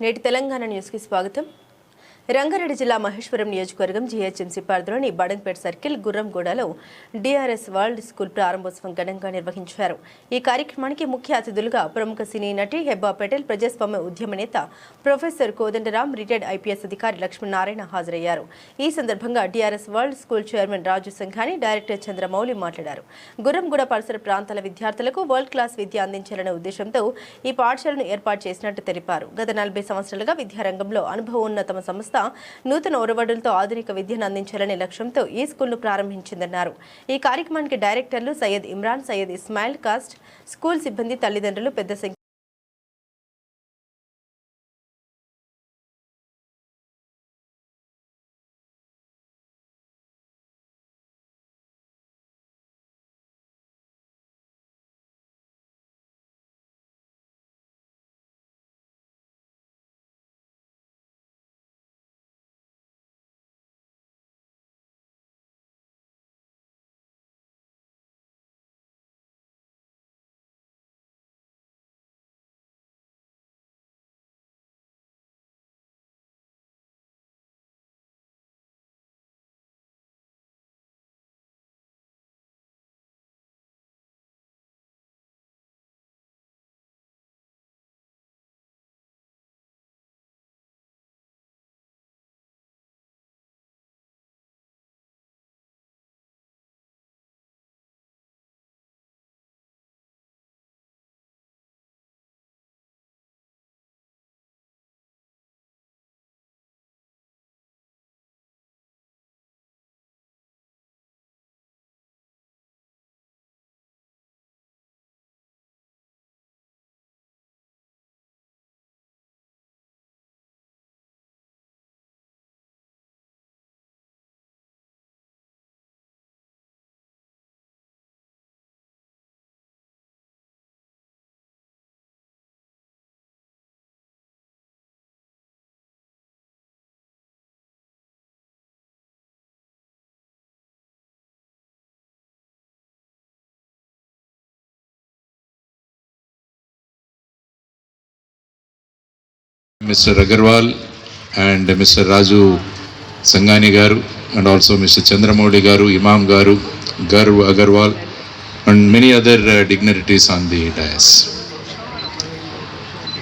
నేటి తెలంగాణ న్యూస్కి స్వాగతం. రంగారెడ్డి జిల్లా మహేశ్వరం నియోజకవర్గం జీహెచ్ఎంసీ పరిధిలోని బడంగ్పేట్ సర్కిల్ గుర్రంగూడలో డిఆర్ఎస్ వరల్డ్ స్కూల్ ప్రారంభోత్సవం ఘనంగా నిర్వహించారు. ఈ కార్యక్రమానికి ముఖ్య అతిథులుగా ప్రముఖ సినీ నటి హెబ్బా పటేల్ ప్రజాస్వామ్య ఉద్యమ నేత ప్రొఫెసర్ కోదండరాం రిటైర్డ్ ఐపీఎస్ అధికారి లక్ష్మీనారాయణ హాజరయ్యారు. ఈ సందర్భంగా DRS world school chairman Raju Sangani director Chandramouli మాట్లాడారు. గుర్రంగూడ పరిసర ప్రాంతాల విద్యార్థులకు వరల్డ్ క్లాస్ విద్య అందించాలనే ఉద్దేశంతో ఈ పాఠశాలను ఏర్పాటు చేసినట్టు తెలిపారు. గత నలభై సంవత్సరాలుగా విద్యారంగంలో అనుభవం ఉన్న తమ సంస్థ నూతన ఒరవడులతో ఆధునిక విద్యను అందించాలనే లక్ష్యంతో ఈ స్కూల్ను ప్రారంభించిందన్నారు. ఈ కార్యక్రమానికి డైరెక్టర్లు సయ్యద్ ఇమ్రాన్ సయ్యద్ ఇస్మాయిల్ కాస్ట్ స్కూల్ సిబ్బంది తల్లిదండ్రులు పెద్ద సంఖ్య mister Agarwal and mister Raju Sangani garu and also mister Chandramouli garu Imam garu Garv Agarwal and many other dignitaries on the dais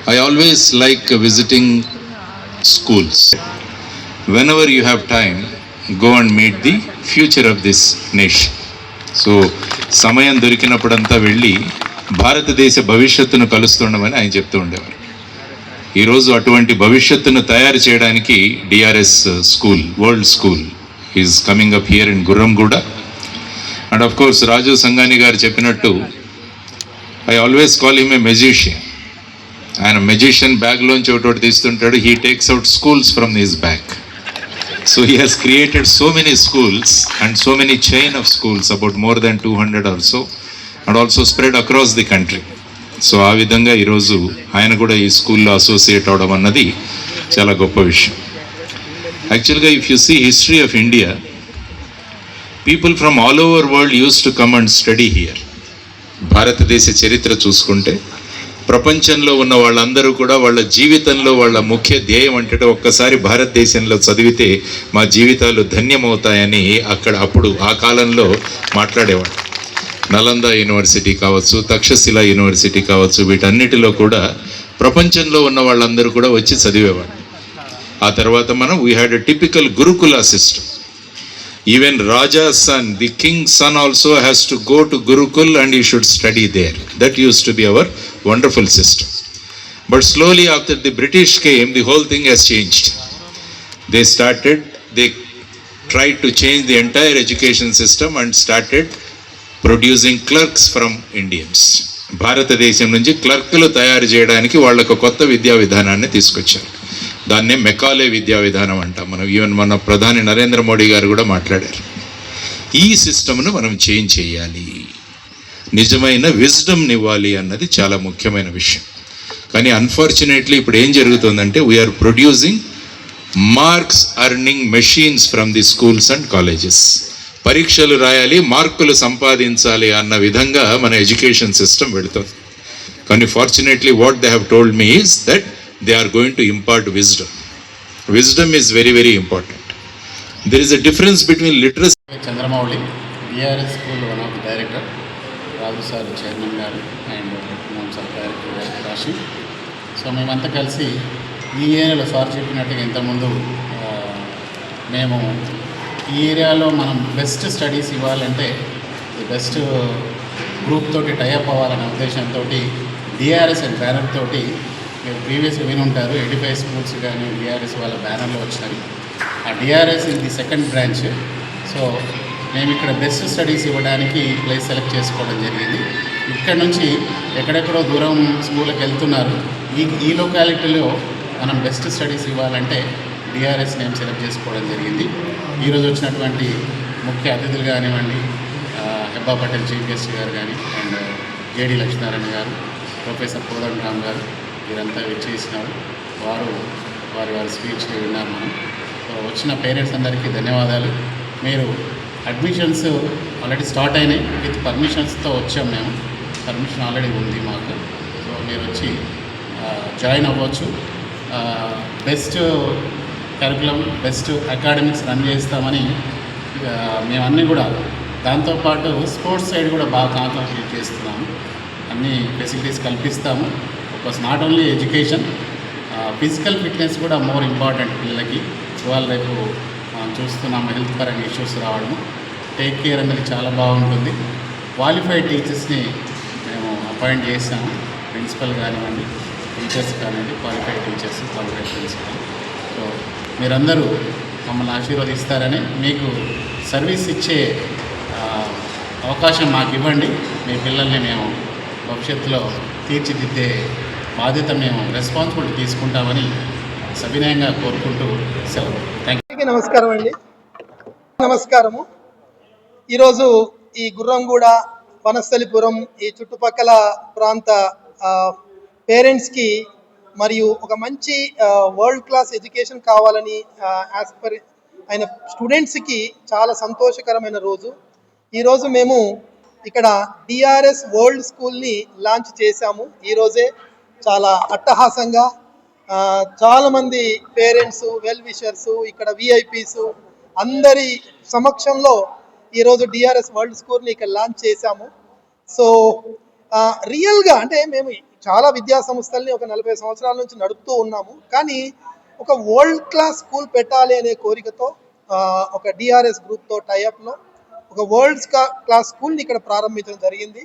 I always like visiting schools whenever you have time go and meet the future of this nation so సమయం దొరికినప్పుడంతా వెళ్ళి భారతదేశ భవిష్యత్తును కలుస్తుండమని ఆయన చెప్తూ ఉండేవారు. ఈరోజు అటువంటి భవిష్యత్తును తయారు చేయడానికి DRS school world school is coming up here in Gurramguda and of course Raju Sangani garu చెప్పినట్టు I always call him a magician ఆయన మెజిషియన్ బ్యాగ్లోంచి ఒకటి తీస్తుంటాడు. He takes out schools from his bag so he has created so many schools and so many chain of schools about more than two hundred also and also spread across the country so ఆ విధంగా ఈరోజు ఆయన కూడా ఈ స్కూల్లో associate అవడం అన్నది చాలా గొప్ప విషయం. యాక్చువల్గా if you see history of India people from all over world use to come and study here భారతదేశ చరిత్ర చూసుకుంటే ప్రపంచంలో ఉన్న వాళ్ళందరూ కూడా వాళ్ళ జీవితంలో వాళ్ళ ముఖ్య ధ్యేయం అంటే ఒక్కసారి భారతదేశంలో చదివితే మా జీవితాలు ధన్యమవుతాయని అక్కడ అప్పుడు ఆ కాలంలో మాట్లాడేవాడు నలంద యూనివర్సిటీ కావచ్చు తక్షశిల యూనివర్సిటీ కావచ్చు వీటన్నిటిలో కూడా ప్రపంచంలో ఉన్న వాళ్ళందరూ కూడా వచ్చి చదివేవాళ్ళు. ఆ తర్వాత మనం we had a typical gurukula system even raja son the king son also has to go to gurukul and you should study there that use to be our wonderful system but slowly after the British came the whole thing has changed they started they try to change the entire education system and started producing clerks from Indians. భారతదేశం నుంచి క్లర్కులు తయారు చేయడానికి వాళ్ళకు కొత్త విద్యా విధానాన్ని తీసుకొచ్చారు. దాన్నే మెకాలే విద్యా విధానం అంటాం మనం. ఈవెన్ మన ప్రధాని నరేంద్ర మోడీ గారు కూడా మాట్లాడారు. ఈ సిస్టమ్ను మనం చేంజ్ చేయాలి. నిజమైన విజ్డమ్ని ఇవ్వాలి అన్నది చాలా ముఖ్యమైన విషయం. కానీ అన్ఫార్చునేట్లీ ఇప్పుడు ఏం జరుగుతుందంటే we're producing marks earning machines from the schools and colleges పరీక్షలు రాయాలి మార్కులు సంపాదించాలి అన్న విధంగా మన ఎడ్యుకేషన్ సిస్టమ్ వెళుతుంది. కానీ fortunately what they have told me is that they are going to impart wisdom wisdom is very very important there is a difference between literacy. Chandramouli BRS school one of the director Raju sir chairman garu and sir director garu రాశి so మేమంతా కలిసి ఈ ఏరియాలో sir చెప్పినట్టుగా ఇంతకుముందు మేము ఈ ఏరియాలో మనం బెస్ట్ స్టడీస్ ఇవ్వాలంటే బెస్ట్ గ్రూప్ తోటి టైఅప్ అవ్వాలనే ఉద్దేశంతో డిఆర్ఎస్ అండ్ బ్యానర్ తోటి మీరు ప్రీవియస్గా విని ఉంటారు ఎడిఫై స్కూల్స్ కానీ డిఆర్ఎస్ వాళ్ళ బ్యానర్లో వచ్చినవి. ఆ డిఆర్ఎస్ ఇది సెకండ్ బ్రాంచ్ సో మేము ఇక్కడ బెస్ట్ స్టడీస్ ఇవ్వడానికి ప్లేస్ సెలెక్ట్ చేసుకోవడం జరిగింది. ఇక్కడ నుంచి ఎక్కడెక్కడో దూరం స్కూల్కి వెళ్తున్నారు. ఈ ఈ లొకాలిటీలో మనం బెస్ట్ స్టడీస్ ఇవ్వాలంటే డిఆర్ఎస్ నేమ్ సెలెక్ట్ చేసుకోవడం జరిగింది. ఈరోజు వచ్చినటువంటి ముఖ్య అతిథులు కానివ్వండి హెబ్బా పటేల్ చీఫ్ గెస్ట్ గారు కానీ అండ్ జేడి లక్ష్మీనారాయణ గారు ప్రొఫెసర్ కోదండ రామ్ గారు వీరంతా విచ్చేసినారు. వారు వారి వారి స్పీచ్ విన్నారు మనం. వచ్చిన పేరెంట్స్ అందరికీ ధన్యవాదాలు. మీరు అడ్మిషన్స్ ఆల్రెడీ స్టార్ట్ అయినాయి. విత్ పర్మిషన్స్తో వచ్చాం మేము. పర్మిషన్ ఆల్రెడీ ఉంది మాకు. సో మీరు వచ్చి జాయిన్ అవ్వచ్చు. Best curriculum best academics run చేస్తామని మేమన్నీ కూడా దాంతోపాటు స్పోర్ట్స్ సైడ్ కూడా బాగా కాన్సన్ట్రేట్ చేస్తున్నాము అన్ని ఫెసిలిటీస్ కల్పిస్తాము. ఒక not only education physical fitness కూడా మోర్ ఇంపార్టెంట్ పిల్లలకి. ఇవాళ రేపు మనం చూస్తున్నాము హెల్త్ పరంగా ఇష్యూస్ రావడం. టేక్ కేర్ అనేది చాలా బాగుంటుంది. క్వాలిఫైడ్ టీచర్స్ని మేము అపాయింట్ చేసాము ప్రిన్సిపల్ కానివ్వండి టీచర్స్ కానివ్వండి qualified teachers qualified principal so మీరందరూ మమ్మల్ని ఆశీర్వదిస్తారని మీకు సర్వీస్ ఇచ్చే అవకాశం మాకు ఇవ్వండి. మీ పిల్లల్ని మేము భవిష్యత్తులో తీర్చిదిద్దే బాధ్యత మేము రెస్పాన్సిబిలిటీ తీసుకుంటామని సవినయంగా కోరుకుంటూ సెలవు. థ్యాంక్ యూ నమస్కారం అండి. నమస్కారము. ఈరోజు ఈ గుర్రంగూడ వనస్థలిపురం ఈ చుట్టుపక్కల ప్రాంత పేరెంట్స్కి మరియు ఒక మంచి వరల్డ్ క్లాస్ ఎడ్యుకేషన్ కావాలని యాస్పర్ ఆయన స్టూడెంట్స్కి చాలా సంతోషకరమైన రోజు. ఈరోజు మేము ఇక్కడ డిఆర్ఎస్ వరల్డ్ స్కూల్ని లాంచ్ చేశాము. ఈరోజే చాలా అట్టహాసంగా చాలామంది పేరెంట్స్ వెల్ విషర్స్ ఇక్కడ విఐపీస్ అందరి సమక్షంలో ఈరోజు డిఆర్ఎస్ వరల్డ్ స్కూల్ని ఇక్కడ లాంచ్ చేశాము. సో రియల్గా అంటే మేము చాలా విద్యా సంస్థల్ని ఒక నలభై సంవత్సరాల నుంచి నడుపుతూ ఉన్నాము. కానీ ఒక వరల్డ్ క్లాస్ స్కూల్ పెట్టాలి అనే కోరికతో ఒక డిఆర్ఎస్ గ్రూప్తో టైఅప్లో ఒక వరల్డ్ క్లాస్ స్కూల్ని ఇక్కడ ప్రారంభించడం జరిగింది.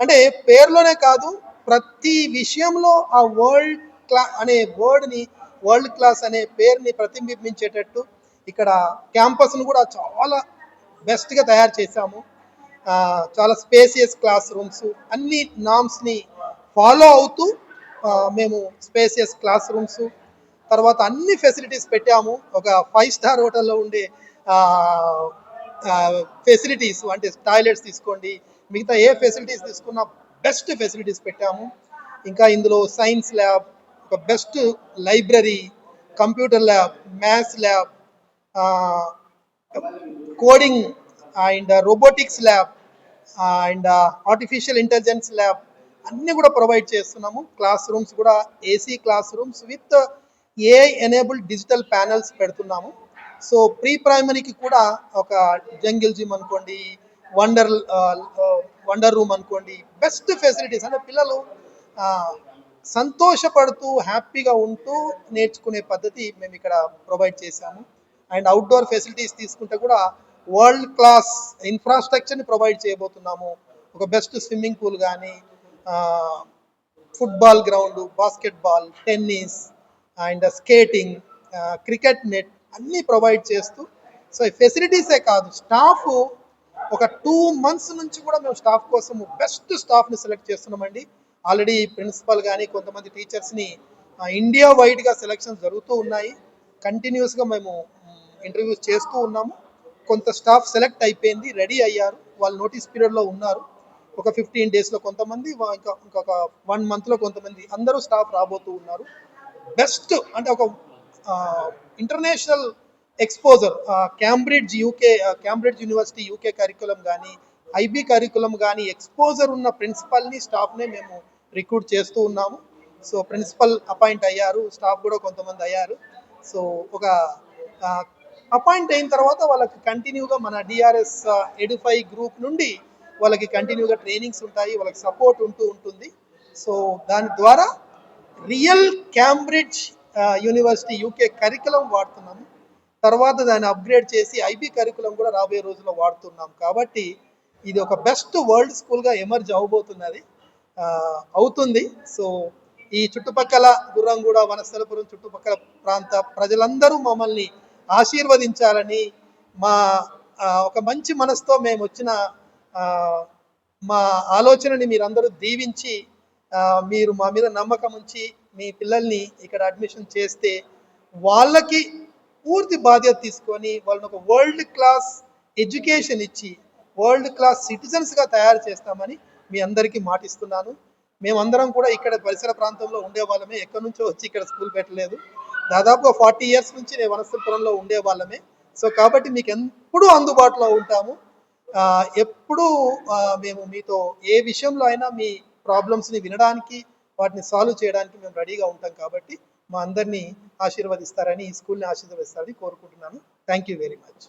అంటే పేర్లోనే కాదు ప్రతి విషయంలో ఆ వరల్డ్ క్లా అనే వర్డ్ని వరల్డ్ క్లాస్ అనే పేరుని ప్రతిబింబించేటట్టు ఇక్కడ క్యాంపస్ను కూడా చాలా బెస్ట్గా తయారు చేశాము. చాలా స్పేసియస్ క్లాస్ రూమ్స్ అన్ని నామ్స్ని ఫాలో అవుతూ మేము స్పేసియస్ క్లాస్ రూమ్స్ తర్వాత అన్ని ఫెసిలిటీస్ పెట్టాము. ఒక ఫైవ్ స్టార్ హోటల్లో ఉండే ఫెసిలిటీస్ అంటే టాయిలెట్స్ తీసుకోండి మిగతా ఏ ఫెసిలిటీస్ తీసుకున్నా బెస్ట్ ఫెసిలిటీస్ పెట్టాము. ఇంకా ఇందులో సైన్స్ ల్యాబ్ ఒక best library computer lab maths lab coding and robotics lab and artificial intelligence lab అన్నీ కూడా ప్రొవైడ్ చేస్తున్నాము. క్లాస్ రూమ్స్ కూడా AC classrooms with a enable digital panels పెడుతున్నాము. సో ప్రీ ప్రైమరీకి కూడా ఒక జంగిల్ జిమ్ అనుకోండి వండర్ వండర్ రూమ్ అనుకోండి బెస్ట్ ఫెసిలిటీస్ అంటే పిల్లలు సంతోషపడుతూ హ్యాపీగా ఉంటూ నేర్చుకునే పద్ధతి మేము ఇక్కడ ప్రొవైడ్ చేశాము. అండ్ అవుట్డోర్ ఫెసిలిటీస్ తీసుకుంటే కూడా వరల్డ్ క్లాస్ ఇన్ఫ్రాస్ట్రక్చర్ని ప్రొవైడ్ చేయబోతున్నాము. ఒక బెస్ట్ స్విమ్మింగ్ పూల్ కానీ football ground basketball tennis and skating cricket net అన్నీ ప్రొవైడ్ చేస్తూ సో ఈ ఫెసిలిటీసే కాదు స్టాఫ్ ఒక టూ మంత్స్ నుంచి కూడా మేము స్టాఫ్ కోసం బెస్ట్ స్టాఫ్ని సెలెక్ట్ చేస్తున్నామండి. ఆల్రెడీ ప్రిన్సిపల్ కానీ కొంతమంది టీచర్స్ని ఇండియా వైడ్గా సెలెక్షన్ జరుగుతూ ఉన్నాయి. కంటిన్యూస్గా మేము ఇంటర్వ్యూస్ చేస్తూ ఉన్నాము. కొంత స్టాఫ్ సెలెక్ట్ అయిపోయింది రెడీ అయ్యారు. వాళ్ళు నోటీస్ పీరియడ్లో ఉన్నారు. ఒక ఫిఫ్టీన్ డేస్లో కొంతమంది ఇంకా ఇంకొక వన్ మంత్లో కొంతమంది అందరూ స్టాఫ్ రాబోతూ ఉన్నారు. బెస్ట్ అంటే ఒక international exposure Cambridge UK Cambridge university UK curriculum కానీ ఐబీ కరికులం కానీ ఎక్స్పోజర్ ఉన్న ప్రిన్సిపల్ని స్టాఫ్నే మేము రిక్రూట్ చేస్తూ ఉన్నాము. సో ప్రిన్సిపల్ అపాయింట్ అయ్యారు స్టాఫ్ కూడా కొంతమంది అయ్యారు. సో ఒక అపాయింట్ అయిన తర్వాత వాళ్ళకి కంటిన్యూగా మన డిఆర్ఎస్ ఎడిఫై గ్రూప్ నుండి వాళ్ళకి కంటిన్యూగా ట్రైనింగ్స్ ఉంటాయి వాళ్ళకి సపోర్ట్ ఉంటూ ఉంటుంది. సో దాని ద్వారా real Cambridge university UK curriculum వాడుతున్నాము. తర్వాత దాన్ని అప్గ్రేడ్ చేసి ఐబీ కరికులం కూడా రాబోయే రోజుల్లో వాడుతున్నాం. కాబట్టి ఇది ఒక బెస్ట్ వరల్డ్ స్కూల్గా ఎమర్జ్ అవబోతున్నది. అవుతుంది. సో ఈ చుట్టుపక్కల గుర్రంగూడ వనస్థలపురం చుట్టుపక్కల ప్రాంత ప్రజలందరూ మమ్మల్ని ఆశీర్వదించాలని మా ఒక మంచి మనసుతో మేము వచ్చిన మా ఆలోచనని మీరందరూ దీవించి మీరు మా మీద నమ్మకం ఉంచి మీ పిల్లల్ని ఇక్కడ అడ్మిషన్ చేస్తే వాళ్ళకి పూర్తి బాధ్యత తీసుకొని వాళ్ళని ఒక వరల్డ్ క్లాస్ ఎడ్యుకేషన్ ఇచ్చి వరల్డ్ క్లాస్ సిటిజన్స్గా తయారు చేస్తామని మీ అందరికీ మాటిస్తున్నాను. మేమందరం కూడా ఇక్కడ పరిసర ప్రాంతంలో ఉండే వాళ్ళమే. ఎక్కడి నుంచో వచ్చి ఇక్కడ స్కూల్ పెట్టలేదు. దాదాపుగా ఫార్టీ ఇయర్స్ నుంచి నేను వనస్థపురంలో ఉండే వాళ్ళమే. సో కాబట్టి మీకు ఎప్పుడూ అందుబాటులో ఉంటాము. ఎప్పుడూ మేము మీతో ఏ విషయంలో అయినా మీ ప్రాబ్లమ్స్ని వినడానికి వాటిని సాల్వ్ చేయడానికి మేము రెడీగా ఉంటాం కాబట్టి మా అందరినీ ఆశీర్వదిస్తారని ఈ స్కూల్ని ఆశీర్వదిస్తారని కోరుకుంటున్నాను. Thank you very much.